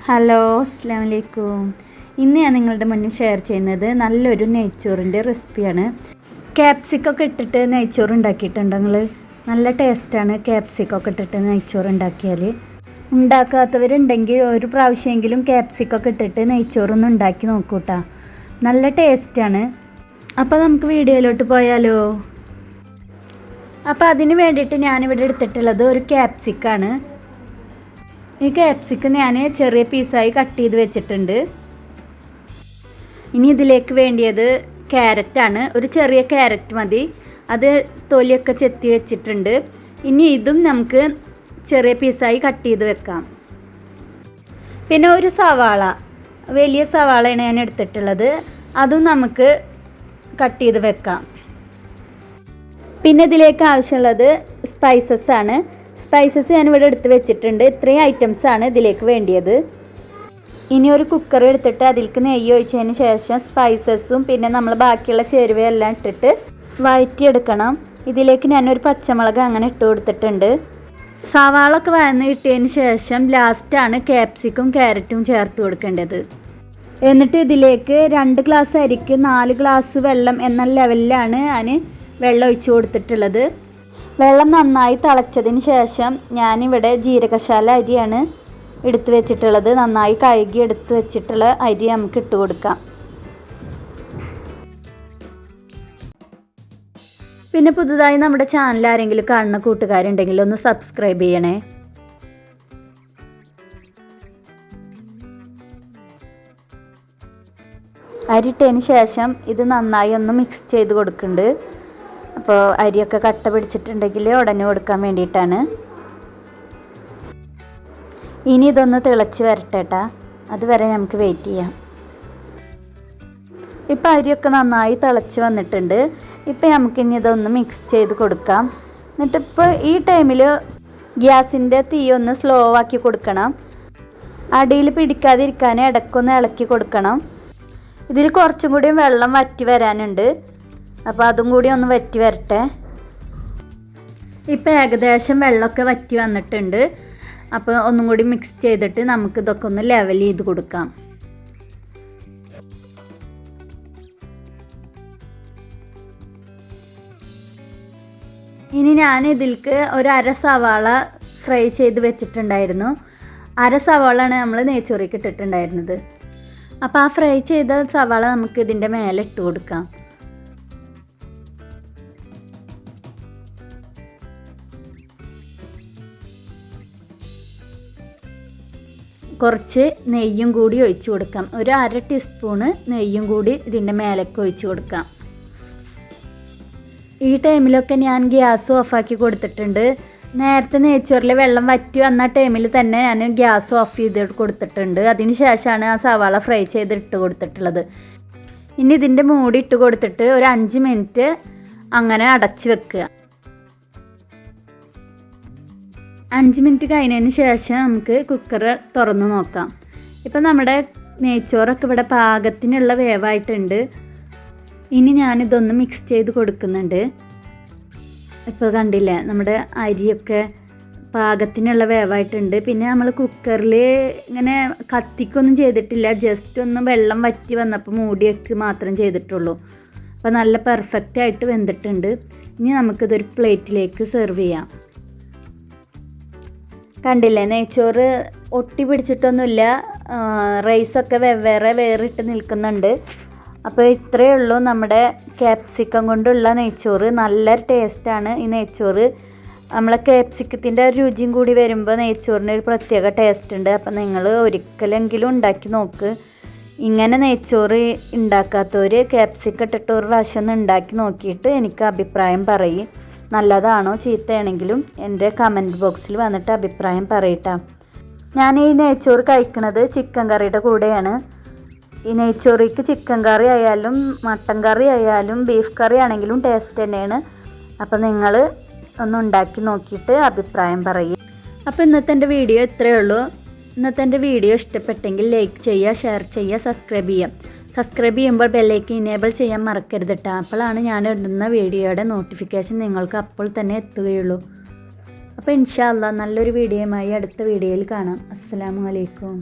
Hello അസ്സാം വലൈക്കും ഇന്ന് ഞാൻ നിങ്ങളുടെ മുന്നിൽ ഷെയർ ചെയ്യുന്നത് നല്ലൊരു നെയ്ച്ചോറിന്റെ റെസിപ്പിയാണ് ക്യാപ്സിക്കൊക്കെ ഇട്ടിട്ട് നെയ്ച്ചോറ് ഉണ്ടാക്കിയിട്ടുണ്ട് നിങ്ങൾ നല്ല ടേസ്റ്റാണ് ക്യാപ്സിക്കൊക്കെ ഇട്ടിട്ട് നെയ്ച്ചോറ് ഉണ്ടാക്കിയാൽ ഉണ്ടാക്കാത്തവരുണ്ടെങ്കിൽ ഒരു പ്രാവശ്യമെങ്കിലും ക്യാപ്സിക്കൊക്കെ ഇട്ടിട്ട് നെയ്ച്ചോറൊന്ന് ഉണ്ടാക്കി നോക്കൂട്ടാ. നല്ല ടേസ്റ്റാണ് അപ്പോൾ നമുക്ക് വീഡിയോയിലോട്ട് പോയാലോ? അപ്പോൾ അതിന് വേണ്ടിയിട്ട് ഞാനിവിടെ എടുത്തിട്ടുള്ളത് ഒരു ക്യാപ്സിക്കാണ് ഈ കാപ്സിക്ക് ഞാൻ ചെറിയ പീസായി കട്ട് ചെയ്ത് വെച്ചിട്ടുണ്ട്. ഇനി ഇതിലേക്ക് വേണ്ടിയത് ക്യാരറ്റാണ് ഒരു ചെറിയ ക്യാരറ്റ് മതി. അത് തൊലിയൊക്കെ ചെത്തി വെച്ചിട്ടുണ്ട്. ഇനി ഇതും നമുക്ക് ചെറിയ പീസായി കട്ട് ചെയ്ത് വെക്കാം. പിന്നെ ഒരു സവാള. വലിയ സവാളയാണ് ഞാൻ എടുത്തിട്ടുള്ളത്. അതും നമുക്ക് കട്ട് ചെയ്ത് വെക്കാം. പിന്നെ ഇതിലേക്ക് ആവശ്യമുള്ളത് സ്പൈസസ് ആണ്. സ്പൈസസ് ഞാനിവിടെ എടുത്ത് വെച്ചിട്ടുണ്ട്. ഇത്രയും ഐറ്റംസ് ആണ് ഇതിലേക്ക് വേണ്ടിയത്. ഇനി ഒരു കുക്കർ എടുത്തിട്ട് അതിലേക്ക് നെയ്യ് ഒഴിച്ചതിന് ശേഷം സ്പൈസസും പിന്നെ നമ്മൾ ബാക്കിയുള്ള ചേരുവയെല്ലാം ഇട്ടിട്ട് വഴറ്റിയെടുക്കണം. ഇതിലേക്ക് ഞാനൊരു പച്ചമുളക് അങ്ങനെ ഇട്ട് കൊടുത്തിട്ടുണ്ട്. സവാളൊക്കെ വഴന്ന് കിട്ടിയതിന് ശേഷം ലാസ്റ്റാണ് ക്യാപ്സിക്കും ക്യാരറ്റും ചേർത്ത് കൊടുക്കേണ്ടത്. എന്നിട്ട് ഇതിലേക്ക് രണ്ട് ഗ്ലാസ് അരിക്ക് നാല് ഗ്ലാസ് വെള്ളം എന്ന ലെവലിലാണ് ഞാൻ വെള്ളം ഒഴിച്ച് കൊടുത്തിട്ടുള്ളത്. വെള്ളം നന്നായി തിളച്ചതിന് ശേഷം ഞാനിവിടെ ജീരകശാല അരിയാണ് എടുത്ത് വെച്ചിട്ടുള്ളത്. നന്നായി കഴുകി എടുത്ത് വെച്ചിട്ടുള്ള അരി നമുക്ക് ഇട്ട് കൊടുക്കാം. പിന്നെ പുതുതായി നമ്മുടെ ചാനൽ ആരെങ്കിലും കാണുന്ന കൂട്ടുകാരുണ്ടെങ്കിൽ ഒന്ന് സബ്സ്ക്രൈബ് ചെയ്യണേ. അരിട്ടതിന് ശേഷം ഇത് നന്നായി ഒന്ന് മിക്സ് ചെയ്ത് കൊടുക്കുന്നുണ്ട്. അപ്പോൾ അരിയൊക്കെ കട്ട പിടിച്ചിട്ടുണ്ടെങ്കിൽ ഉടനെ കൊടുക്കാൻ വേണ്ടിയിട്ടാണ്. ഇനി ഇതൊന്ന് തിളച്ച് വരട്ടെട്ടാ അതുവരെ നമുക്ക് വെയിറ്റ് ചെയ്യാം. ഇപ്പോൾ അരിയൊക്കെ നന്നായി തിളച്ച് വന്നിട്ടുണ്ട്. ഇപ്പം നമുക്കിനി ഇതൊന്ന് മിക്സ് ചെയ്ത് കൊടുക്കാം. എന്നിട്ട് എന്നിട്ടിപ്പോൾ ഈ ടൈമിൽ ഗ്യാസിന്റെ തീ ഒന്ന് സ്ലോ ആക്കി കൊടുക്കണം. അടിയിൽ പിടിക്കാതിരിക്കാൻ ഇടയ്ക്കൊന്ന് ഇളക്കി കൊടുക്കണം. ഇതിൽ കുറച്ചും കൂടി വെള്ളം വറ്റി വരാനുണ്ട്. അപ്പോൾ അതും കൂടി ഒന്ന് വറ്റി വരട്ടെ. ഇപ്പോൾ ഏകദേശം വെള്ളമൊക്കെ വറ്റി വന്നിട്ടുണ്ട്. അപ്പോൾ ഒന്നും കൂടി മിക്സ് ചെയ്തിട്ട് നമുക്ക് ഇതൊക്കെ ഒന്ന് ലെവൽ ചെയ്ത് കൊടുക്കാം. ഇനി ഞാൻ ഇതിൽക്ക് ഒരു അര സവാള ഫ്രൈ ചെയ്ത് വെച്ചിട്ടുണ്ടായിരുന്നു. അര സവാളാണ് നമ്മൾ നെയ്ച്ചോറിക്ക് ഇട്ടിട്ടുണ്ടായിരുന്നത്. അപ്പോൾ ആ ഫ്രൈ ചെയ്ത സവാള നമുക്ക് ഇതിന്റെ മേലെ ഇട്ട് കൊടുക്കാം. കുറച്ച് നെയ്യും കൂടി ഒഴിച്ചു കൊടുക്കാം. ഒരു അര ടീസ്പൂണ് നെയ്യും കൂടി ഇതിന്റെ മേലേക്ക് ഒഴിച്ചു കൊടുക്കാം. ഈ ടൈമിലൊക്കെ ഞാൻ ഗ്യാസ് ഓഫാക്കി കൊടുത്തിട്ടുണ്ട്. നേരത്തെ നെയ്ച്ചോറിൽ വെള്ളം വറ്റി വന്ന ടൈമിൽ തന്നെ ഞാൻ ഗ്യാസ് ഓഫ് ചെയ്ത് കൊടുത്തിട്ടുണ്ട്. അതിന് ശേഷമാണ് ആ സവാള ഫ്രൈ ചെയ്ത് ഇട്ട് കൊടുത്തിട്ടുള്ളത്. ഇനി ഇതിന്റെ മൂടി ഇട്ട് കൊടുത്തിട്ട് ഒരു അഞ്ച് മിനിറ്റ് അങ്ങനെ അടച്ച് വെക്കുക. അഞ്ച് മിനിറ്റ് കഴിഞ്ഞതിന് ശേഷം നമുക്ക് കുക്കർ തുറന്ന് നോക്കാം. ഇപ്പം നമ്മുടെ നെയ്ച്ചോറൊക്കെ ഇവിടെ പാകത്തിനുള്ള വേവായിട്ടുണ്ട്. ഇനി ഞാനിതൊന്ന് മിക്സ് ചെയ്ത് കൊടുക്കുന്നുണ്ട്. ഇപ്പോൾ കണ്ടില്ലേ നമ്മുടെ അരിയൊക്കെ പാകത്തിനുള്ള വേവായിട്ടുണ്ട്. പിന്നെ നമ്മൾ കുക്കറിൽ ഇങ്ങനെ കത്തിക്കൊന്നും ചെയ്തിട്ടില്ല ജസ്റ്റ് ഒന്ന് വെള്ളം വറ്റി വന്നപ്പോൾ മൂടിയൊക്കെ മാത്രം ചെയ്തിട്ടുള്ളൂ. അപ്പോൾ നല്ല പെർഫെക്റ്റ് ആയിട്ട് വെന്തിട്ടുണ്ട്. ഇനി നമുക്കിതൊരു പ്ലേറ്റിലേക്ക് സെർവ് ചെയ്യാം. കണ്ടില്ലേ? നെയ്ച്ചോറ് ഒട്ടി പിടിച്ചിട്ടൊന്നുമില്ല. റൈസൊക്കെ വെവ്വേറെ വേറിട്ട് നിൽക്കുന്നുണ്ട്. അപ്പോൾ ഇത്രയേ ഉള്ളൂ നമ്മുടെ ക്യാപ്സിക്കം കൊണ്ടുള്ള നെയ്ച്ചോറ്. നല്ല ടേസ്റ്റാണ് ഈ നെയ്ച്ചോറ്. നമ്മളെ ക്യാപ്സിക്കത്തിന്റെ രുചിയും കൂടി വരുമ്പോൾ നെയ്ച്ചോറിന് ഒരു പ്രത്യേക ടേസ്റ്റ് ഉണ്ട്. അപ്പോൾ നിങ്ങൾ ഒരിക്കലെങ്കിലും ഉണ്ടാക്കി നോക്ക്. ഇങ്ങനെ നെയ്ച്ചോറ് ഉണ്ടാക്കാത്തവർ ക്യാപ്സിക്കം ഇട്ടിട്ട് ഒരു പ്രാവശ്യം ഒന്ന് ഉണ്ടാക്കി നോക്കിയിട്ട് എനിക്ക് അഭിപ്രായം പറയും. നല്ലതാണോ ചീത്തയാണെങ്കിലും എന്റെ കമന്റ് ബോക്സിൽ വന്നിട്ട് അഭിപ്രായം പറയട്ടാ. ഞാൻ ഈ നെയ്ച്ചോറ് കഴിക്കുന്നത് ചിക്കൻ കറിയുടെ കൂടെയാണ്. ഈ നെയ്ച്ചോറിക്ക് ചിക്കൻ കറി ആയാലും മട്ടൻ കറി ആയാലും ബീഫ് കറി ആണെങ്കിലും ടേസ്റ്റ് തന്നെയാണ്. അപ്പോൾ നിങ്ങൾ ഒന്ന് ഉണ്ടാക്കി നോക്കിയിട്ട് അഭിപ്രായം പറയും. അപ്പോൾ ഇന്നത്തെ എന്റെ വീഡിയോ ഇത്രയേ ഉള്ളൂ. ഇന്നത്തെ എന്റെ വീഡിയോ ഇഷ്ടപ്പെട്ടെങ്കിൽ ലൈക്ക് ചെയ്യുക ഷെയർ ചെയ്യുക സബ്സ്ക്രൈബ് ചെയ്യുക. സബ്സ്ക്രൈബ് ചെയ്യുമ്പോൾ ബെല്ലേക്ക് ഇനേബിൾ ചെയ്യാൻ മറക്കരുത് കേട്ടോ അപ്പോഴാണ് ഞാൻ ഇടുന്ന വീഡിയോയുടെ നോട്ടിഫിക്കേഷൻ നിങ്ങൾക്ക് അപ്പോൾ തന്നെ എത്തുകയുള്ളൂ. അപ്പോൾ ഇൻഷാല്ല നല്ലൊരു വീഡിയോയുമായി അടുത്ത വീഡിയോയിൽ കാണാം. അസ്സാം വലൈക്കും